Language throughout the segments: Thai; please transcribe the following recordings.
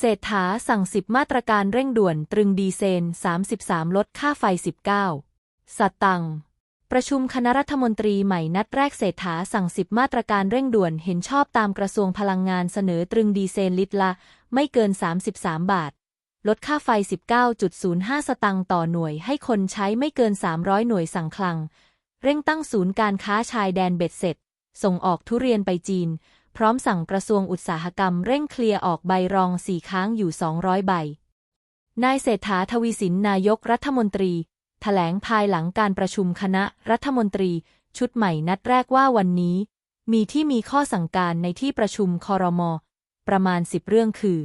เศรษฐาสั่งสิบมาตรการเร่งด่วนตรึงดีเซล33 ลดค่าไฟ 19 สตังค์ประชุมคณะรัฐมนตรีใหม่นัดแรกเศรษฐาสั่งสิบมาตรการเร่งด่วนเห็นชอบตามกระทรวงพลังงานเสนอตรึงดีเซลลิตรละ ไม่เกิน 33 บาท ลดค่าไฟ 19.05 สตังค์ต่อหน่วยให้คนใช้ไม่เกิน 300 หน่วยสั่งคลัง เร่งตั้งศูนย์การค้าชายแดนเบ็ดเสร็จ ส่งออกทุเรียนไปจีน พร้อมสั่งกระทรวงอุตสาหกรรมเร่งเคลียร์ออกใบรองสี่ค้างอยู่ 200 ใบ นายเศรษฐาทวีสินนายกรัฐมนตรีถแถลงภายหลังการประชุมคณะรัฐมนตรี ชุดใหม่นัดแรกว่าวันนี้ มีที่มีข้อสั่งการในที่ประชุมคอรมอประมาณสิบเรื่องคือ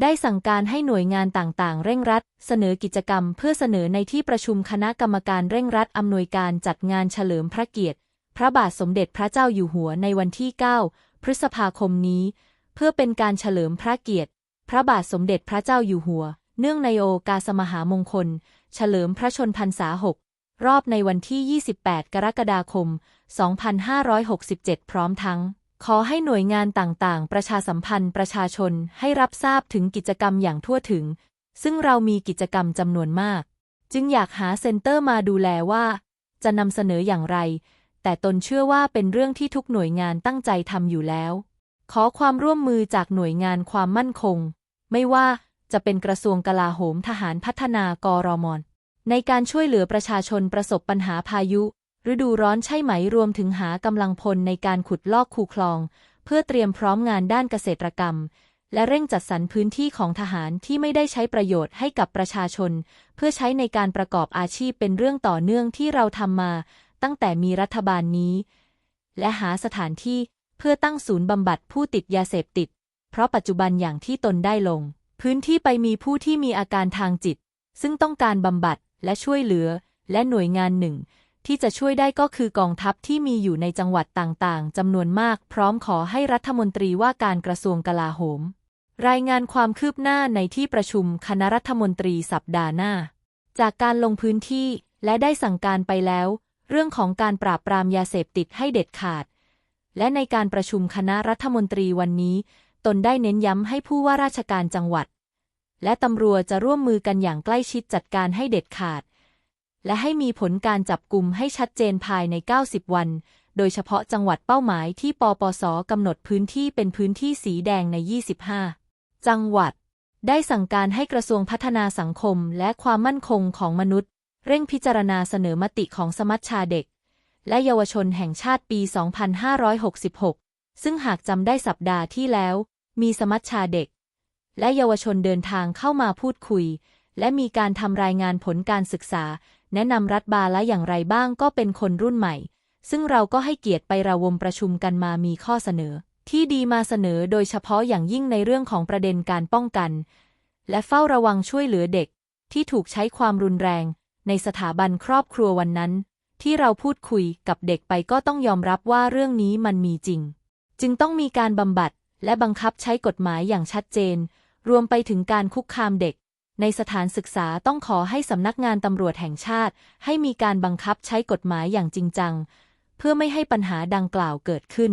ได้สั่งการให้หน่วยงานต่างๆ เร่งรัด เสนอกิจกรรมเพื่อเสนอในที่ประชุมคณะกรรมการเร่งรัดอำนวยการจัดงานเฉลิมพระเกียรติ พระบาทสมเด็จพระเจ้าอยู่หัวในวันที่ 9 พฤษภาคมนี้ เพื่อเป็นการเฉลิมพระเกียรติ พระบาทสมเด็จพระเจ้าอยู่หัว เนื่องในโอกาสมหามงคล เฉลิมพระชนพรรษาหกรอบในวันที่ 28 กรกฎาคม 2567 พร้อมทั้ง ขอให้หน่วยงานต่างๆ ประชาสัมพันธ์ประชาชนให้รับทราบถึงกิจกรรมอย่างทั่วถึง ซึ่งเรามีกิจกรรมจำนวนมาก จึงอยากหาเซ็นเตอร์มาดูแลว่า จะนำเสนออย่างไร แต่ตนเชื่อว่าเป็นเรื่องที่ทุกหน่วยงานตั้งใจทำอยู่แล้ว ขอความร่วมมือจากหน่วยงานความมั่นคง ไม่ว่าจะเป็นกระทรวงกลาโหมทหารพัฒนากรมนในการช่วยเหลือประชาชนประสบปัญหาพายุ ฤดูร้อนใช่ไหมรวมถึงหากำลังพลในการขุดลอกคูคลอง เพื่อเตรียมพร้อมงานด้านเกษตรกรรม และเร่งจัดสรรพื้นที่ของทหารที่ไม่ได้ใช้ประโยชน์ให้กับประชาชน เพื่อใช้ในการประกอบอาชีพเป็นเรื่องต่อเนื่องที่เราทำมา ตั้งแต่มีรัฐบาลนี้ และหาสถานที่เพื่อตั้งศูนย์บำบัดผู้ติดยาเสพติด เพราะปัจจุบันอย่างที่ตนได้ลง พื้นที่ไปมีผู้ที่มีอาการทางจิต ซึ่งต้องการบำบัดและช่วยเหลือ และหน่วยงานหนึ่ง ที่จะช่วยได้ก็คือกองทัพที่มีอยู่ในจังหวัดต่างๆจำนวนมาก พร้อมขอให้รัฐมนตรีว่าการกระทรวงกลาโหม รายงานความคืบหน้าในที่ประชุมคณะรัฐมนตรีสัปดาห์หน้า จากการลงพื้นที่และได้สั่งการไปแล้ว เรื่องของการปราบปรามยาเสพติดให้เด็ดขาด และในการประชุมคณะรัฐมนตรีวันนี้ ตนได้เน้นย้ำให้ผู้ว่าราชการจังหวัด และตำรวจจะร่วมมือกันอย่างใกล้ชิดจัดการให้เด็ดขาด และให้มีผลการจับกลุ่มให้ชัดเจนภายใน 90 วัน โดยเฉพาะจังหวัดเป้าหมายที่ปปสกำหนดพื้นที่เป็นพื้นที่สีแดงใน 25 จังหวัดได้สั่งการให้กระทรวงพัฒนาสังคมและความมั่นคงของมนุษย์ เร่งพิจารณาเสนอมติของสมัชชาเด็ก และเยาวชนแห่งชาติปี 2566 ซึ่งหากจำได้สัปดาห์ที่แล้ว มีสมัชชาเด็ก และเยาวชนเดินทางเข้ามาพูดคุย และมีการทำรายงานผลการศึกษา แนะนำรัฐบาลและอย่างไรบ้างก็เป็นคนรุ่นใหม่ ซึ่งเราก็ให้เกียรติไประวมประชุมกันมามีข้อเสนอ ที่ดีมาเสนอโดยเฉพาะอย่างยิ่งในเรื่องของประเด็นการป้องกัน และเฝ้าระวังช่วยเหลือเด็กที่ถูกใช้ความรุนแรง ในสถาบันครอบครัววันนั้น ที่เราพูดคุยกับเด็กไปก็ต้องยอมรับว่าเรื่องนี้มันมีจริง จึงต้องมีการบำบัดและบังคับใช้กฎหมายอย่างชัดเจน รวมไปถึงการคุกคามเด็ก ในสถานศึกษาต้องขอให้สำนักงานตำรวจแห่งชาติ ให้มีการบังคับใช้กฎหมายอย่างจริงจัง เพื่อไม่ให้ปัญหาดังกล่าวเกิดขึ้น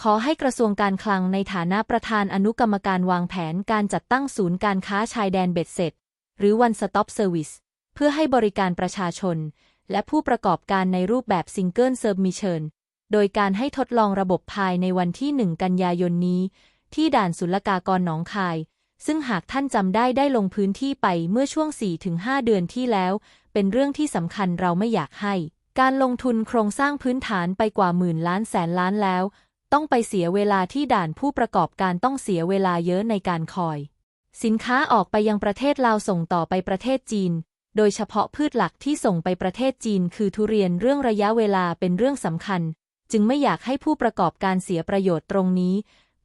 ขอให้กระทรวงการคลังในฐานะประธานอนุกรรมการวางแผนการจัดตั้งศูนย์การค้าชายแดนเบ็ดเสร็จ หรือ One Stop Service เพื่อให้บริการประชาชน และผู้ประกอบการในรูปแบบ Single Submission โดยการให้ทดลองระบบภายในวันที่ 1 กันยายนนี้ ที่ด่านศุลกากรหนองคาย ซึ่งหากท่านจำได้ได้ลงพื้นที่ไปเมื่อช่วง 4-5 เดือนที่แล้ว เป็นเรื่องที่สำคัญเราไม่อยากให้ การลงทุนโครงสร้างพื้นฐานไปกว่าหมื่นล้านแสนล้านแล้ว ต้องไปเสียเวลาที่ด่านผู้ประกอบการต้องเสียเวลาเยอะในการคอย สินค้าออกไปยังประเทศลาวส่งต่อไปประเทศจีน โดยเฉพาะพืชหลักที่ส่งไปประเทศจีนคือทุเรียนเรื่องระยะเวลาเป็นเรื่องสำคัญ จึงไม่อยากให้ผู้ประกอบการเสียประโยชน์ตรงนี้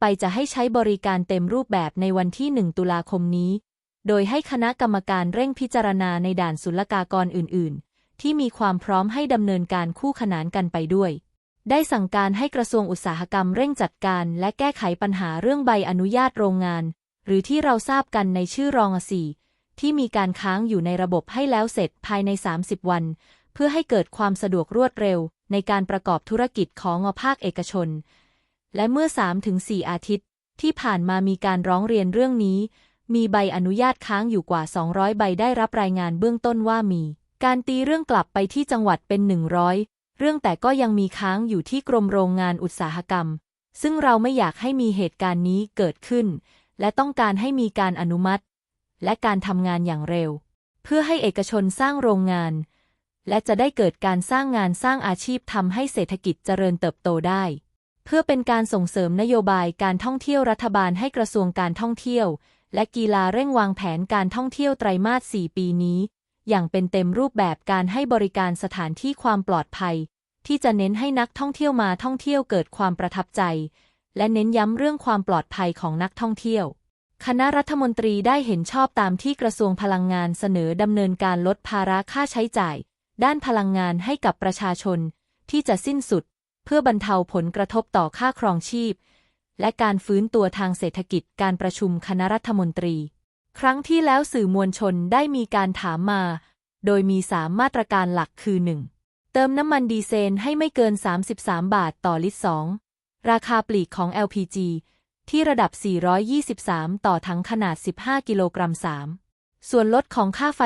ไปจะให้ใช้บริการเต็มรูปแบบในวันที่ 1 ตุลาคมนี้ โดยให้คณะกรรมการเร่งพิจารณาในด่านศุลกากรอื่น ๆ ที่มีความพร้อมให้ดำเนินการคู่ขนานกันไปด้วย ได้สั่งการให้กระทรวงอุตสาหกรรมเร่งจัดการ และแก้ไขปัญหาเรื่องใบอนุญาตโรงงาน หรือที่เราทราบกันในชื่อรองสี ที่มีการค้างอยู่ในระบบให้แล้วเสร็จภายใน 30 วัน เพื่อให้เกิดความสะดวกรวดเร็ว ในการประกอบธุรกิจของอภาคเอกชน และเมื่อ 3-4 อาทิตย์ ที่ผ่านมามีการร้องเรียนเรื่องนี้ มีใบอนุญาตค้างอยู่กว่า 200 ใบได้รับรายงานเบื้องต้นว่ามี การตีเรื่องกลับไปที่จังหวัดเป็น 100 เรื่องแต่ก็ยังมีค้างอยู่ที่กรมโรงงานอุตสาหกรรม ซึ่งเราไม่อยากให้มีเหตุการณ์นี้เกิดขึ้น และต้องการให้มีการอนุมัติ และการทำงานอย่างเร็ว เพื่อให้เอกชนสร้างโรงงาน และจะได้เกิดการสร้างงานสร้างอาชีพทำให้เศรษฐกิจเจริญเติบโตได้ เพื่อเป็นการส่งเสริมนโยบายการท่องเที่ยวรัฐบาลให้กระทรวงการท่องเที่ยว และกีฬาเร่งวางแผนการท่องเที่ยวไตรมาส 4 ปีนี้ อย่างเป็นเต็มรูปแบบการให้บริการสถานที่ความปลอดภัย ที่จะเน้นให้นักท่องเที่ยวมาท่องเที่ยวเกิดความประทับใจ และเน้นย้ำเรื่องความปลอดภัยของนักท่องเที่ยว คณะรัฐมนตรีได้เห็นชอบตามที่กระทรวงพลังงานเสนอดำเนินการลดภาระค่าใช้จ่าย ด้านพลังงานให้กับประชาชน ที่จะสิ้นสุด เพื่อบรรเทาผลกระทบต่อค่าครองชีพ และการฟื้นตัวทางเศรษฐกิจการประชุมคณะรัฐมนตรี ครั้งที่แล้วสื่อมวลชนได้มีการถามมา โดยมีสามมาตรการหลักคือ 1. เติมน้ำมันดีเซลให้ไม่เกิน 33 บาทต่อลิตร 2. ราคาปลีกของ LPG ที่ระดับ 423 ต่อถังขนาด 15 กิโลกรัม 3. ส่วนลดของค่าไฟ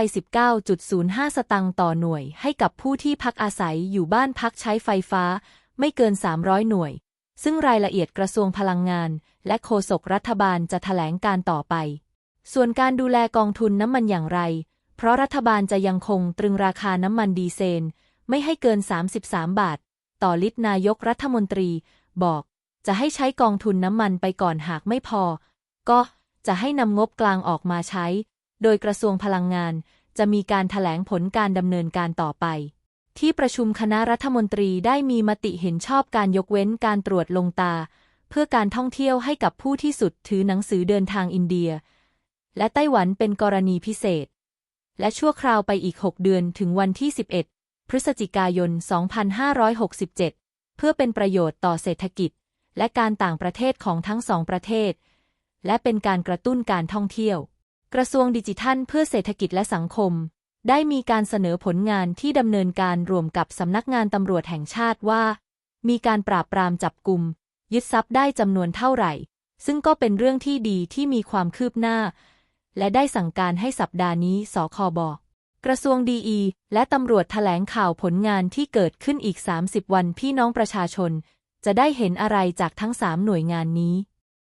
19.05 สตังค์ต่อหน่วย ให้กับผู้ที่พักอาศัยอยู่บ้านพักใช้ไฟฟ้า ไม่เกิน 300 หน่วย ซึ่งรายละเอียดกระทรวงพลังงาน และโฆษกรัฐบาลจะถแถลงการต่อไป ส่วนการดูแลกองทุนน้ำมันอย่างไร เพราะรัฐบาลจะยังคงตรึงราคาน้ำมันดีเซลไม่ให้เกิน 33 บาท ต่อลิตรนายกรัฐมนตรีบอก จะให้ใช้กองทุนน้ำมันไปก่อนหากไม่พอ ก็จะให้นำงบกลางออกมาใช้ โดยกระทรวงพลังงาน จะมีการถแถลงผลการดำเนินการต่อไป ที่ประชุมคณะรัฐมนตรีได้มีมติเห็นชอบการยกเว้นการตรวจลงตา เพื่อการท่องเที่ยวให้กับผู้ที่สุดถือหนังสือเดินทางอินเดีย และไต้หวันเป็นกรณีพิเศษ และชั่วคราวไปอีก 6 เดือนถึงวันที่ 11 พฤศจิกายน 2567 เพื่อเป็นประโยชน์ต่อเศรษฐกิจ และการต่างประเทศของทั้งสองประเทศ และเป็นการกระตุ้นการท่องเที่ยว กระทรวงดิจิทัลเพื่อเศรษฐกิจและสังคม ได้มีการเสนอผลงานที่ดำเนินการรวมกับสำนักงานตำรวจแห่งชาติว่า มีการปราบปรามจับกลุ่มยึดทรัพย์ได้จำนวนเท่าไหร่ ซึ่งก็เป็นเรื่องที่ดีที่มีความคืบหน้า และได้สั่งการให้สัปดาห์นี้สคบกระทรวงดีอีและตำรวจแถลงข่าวผลงานที่เกิดขึ้นอีก 30 วันพี่น้องประชาชน จะได้เห็นอะไรจากทั้งสามหน่วยงานนี้